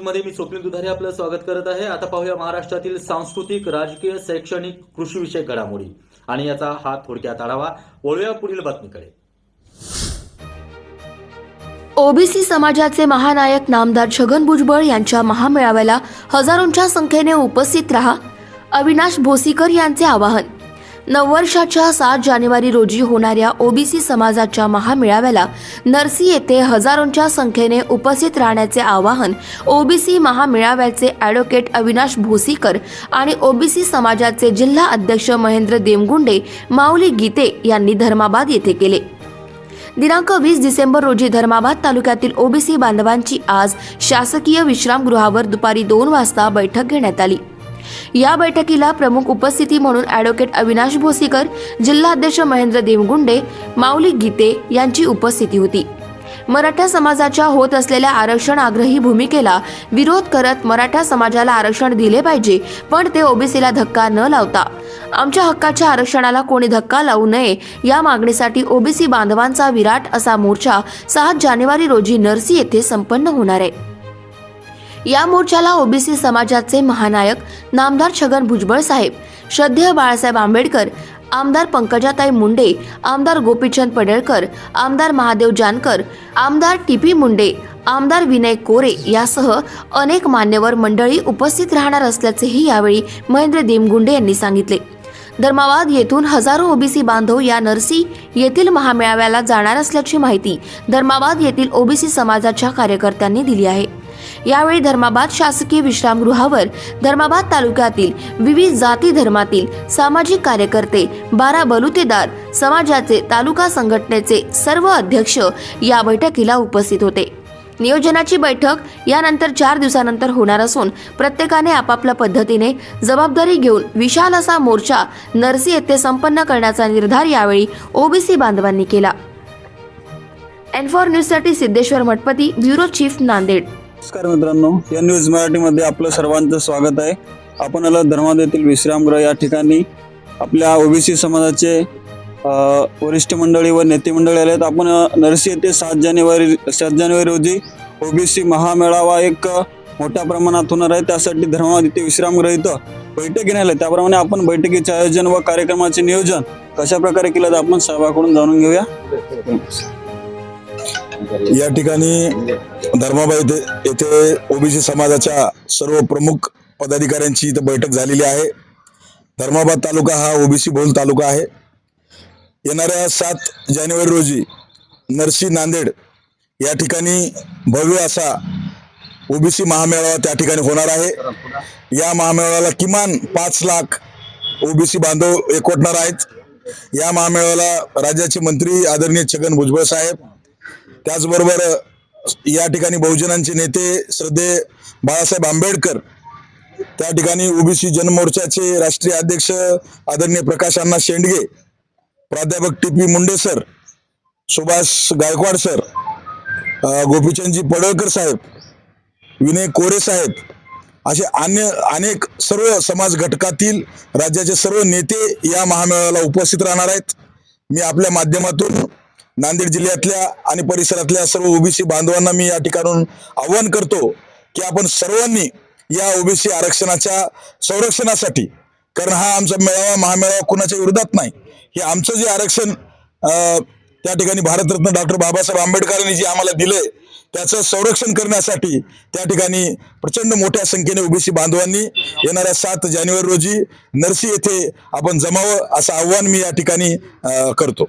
मध्ये मी स्वप्नील दुधारे आपलं स्वागत करत आहे. आता पाहूया महाराष्ट्रातील सांस्कृतिक राजकीय शैक्षणिक कृषी विषयक घडामोडी. आणि याचा हा थोडक्यात आढावा वळूया पुढील बातमीकडे. ओबीसी समाजाचे महानायक नामदार छगन भुजबळ यांच्या महामेळाव्याला हजारोंच्या संख्येने उपस्थित रहा अविनाश भोसीकर यांचे आवाहन. नववर्षाच्या सात जानेवारी रोजी होणाऱ्या ओबीसी समाजाच्या महामेळाव्याला नरसी येथे हजारोंच्या संख्येने उपस्थित राहण्याचे आवाहन ओबीसी महामेळाव्याचे ॲडव्होकेट अविनाश भोसीकर आणि ओबीसी समाजाचे जिल्हा अध्यक्ष महेंद्र देमगुंडे माऊली गीते यांनी धर्माबाद येथे केले. दिनांक वीस डिसेंबर रोजी धर्माबाद तालुक्यातील ओबीसी बांधवांची आज शासकीय विश्रामगृहावर दुपारी दोन वाजता बैठक घेण्यात आली. या बैठकीला प्रमुख उपस्थिती म्हणून ॲडव्होकेट अविनाश भोसीकर जिल्हाध्यक्ष महेंद्र देवगुंडे माऊली गीते यांची उपस्थिती होती. मराठा समाजाच्या होत असलेल्या आरक्षण आग्रही भूमिकेला विरोध करत मराठा समाजाला आरक्षण दिले पाहिजे पण ते ओबीसीला धक्का न लावता. आमच्या हक्काच्या आरक्षणाला कोणी धक्का लावू नये या मागणीसाठी ओबीसी बांधवांचा विराट असा मोर्चा सहा जानेवारी रोजी नरसी येथे संपन्न होणार आहे. या मोर्चाला ओबीसी समाजाचे महानायक नामदार छगन भुजबळ साहेब श्रद्धेय बाळासाहेब आंबेडकर आमदार पंकजाताई मुंडे आमदार गोपीचंद पडळकर आमदार महादेव जानकर आमदार टी पी मुंडे आमदार विनय कोरे यासह अनेक मान्यवर मंडळी उपस्थित राहणार असल्याचेही यावेळी महेंद्र देमगुंडे यांनी सांगितले. धर्माबाद येथून हजारो ओबीसी बांधव या नरसी येथील महामेळाव्याला जाणार असल्याची माहिती धर्माबाद येथील ओबीसी समाजाच्या कार्यकर्त्यांनी दिली आहे. यावेळी धर्माबाद शासकीय विश्रामगृहावर धर्माबाद तालुक्यातील विविध जाती धर्मातील सामाजिक कार्यकर्ते बारा बलुतेदार समाजाचे तालुका संघटनेचे सर्व अध्यक्ष या बैठकीला उपस्थित होते. नियोजनाची बैठक यानंतर चार दिवसानंतर होणार असून प्रत्येकाने आपापल्या पद्धतीने जबाबदारी घेऊन विशाल असा मोर्चा नरसी येथे संपन्न करण्याचा निर्धार यावेळी ओबीसी बांधवांनी केला. एन फॉर न्यूजसाठी सिद्धेश्वर मठपती ब्युरो चीफ नांदेड. नमस्कार मित्रांनो या न्यूज मराठीमध्ये आपलं सर्वांचं स्वागत आहे. आपण आला धर्माद येथील विश्रामगृह या ठिकाणी. आपल्या ओबीसी समाजाचे वरिष्ठ मंडळी व नेते मंडळी आले आहेत. आपण नरसी येथे सात जानेवारी सात जानेवारी रोजी ओबीसी महामेळावा एक मोठ्या प्रमाणात होणार आहे. त्यासाठी धर्माद येथे विश्रामगृह इथं बैठक घेण्यात आली. त्याप्रमाणे आपण बैठकीचे आयोजन व कार्यक्रमाचे नियोजन कशा प्रकारे केलं तर आपण साहेबाकडून जाणून घेऊया. या ठिकाणी धर्माबाई येथे येथे ओबीसी समाजाच्या सर्व प्रमुख पदाधिकाऱ्यांची इथं बैठक झालेली आहे. धर्माबाद तालुका हा ओबीसी बहुल तालुका आहे. येणाऱ्या सात जानेवारी रोजी नरसी नांदेड या ठिकाणी भव्य असा ओबीसी महामेळावा त्या ठिकाणी होणार आहे. या महामेळाव्याला किमान पाच लाख ओबीसी बांधव एकवटणार आहेत. या महामेळाव्याला राज्याचे मंत्री आदरणीय छगन भुजबळ साहेब त्याचबरोबर या ठिकाणी बहुजनांचे नेते श्रद्धे बाळासाहेब आंबेडकर त्या ठिकाणी ओबीसी जनमोर्चाचे राष्ट्रीय अध्यक्ष आदरणीय प्रकाश अण्णा शेंडगे प्राध्यापक T P Munde sir Subhash Gaikwad sir Gopichandji Padalkar साहेब विनय कोरे साहेब असे अन्य अनेक सर्व समाज घटकातील राज्याचे सर्व नेते या महामेळाव्याला उपस्थित राहणार आहेत. मी आपल्या माध्यमातून नांदेड जिल्ह्यातल्या आणि परिसरातल्या सर्व ओबीसी बांधवांना मी या ठिकाणून आव्हान करतो की आपण सर्वांनी या ओबीसी आरक्षणाच्या संरक्षणासाठी कारण हा आमचा मेळावा महामेळावा कुणाच्या विरोधात नाही. हे आमचं जे आरक्षण त्या ठिकाणी भारतरत्न डॉक्टर बाबासाहेब आंबेडकरांनी जे आम्हाला दिलंय त्याचं संरक्षण करण्यासाठी त्या ठिकाणी प्रचंड मोठ्या संख्येने ओबीसी बांधवांनी येणाऱ्या सात जानेवारी रोजी नरसी येथे आपण जमावं असं आव्हान मी या ठिकाणी करतो.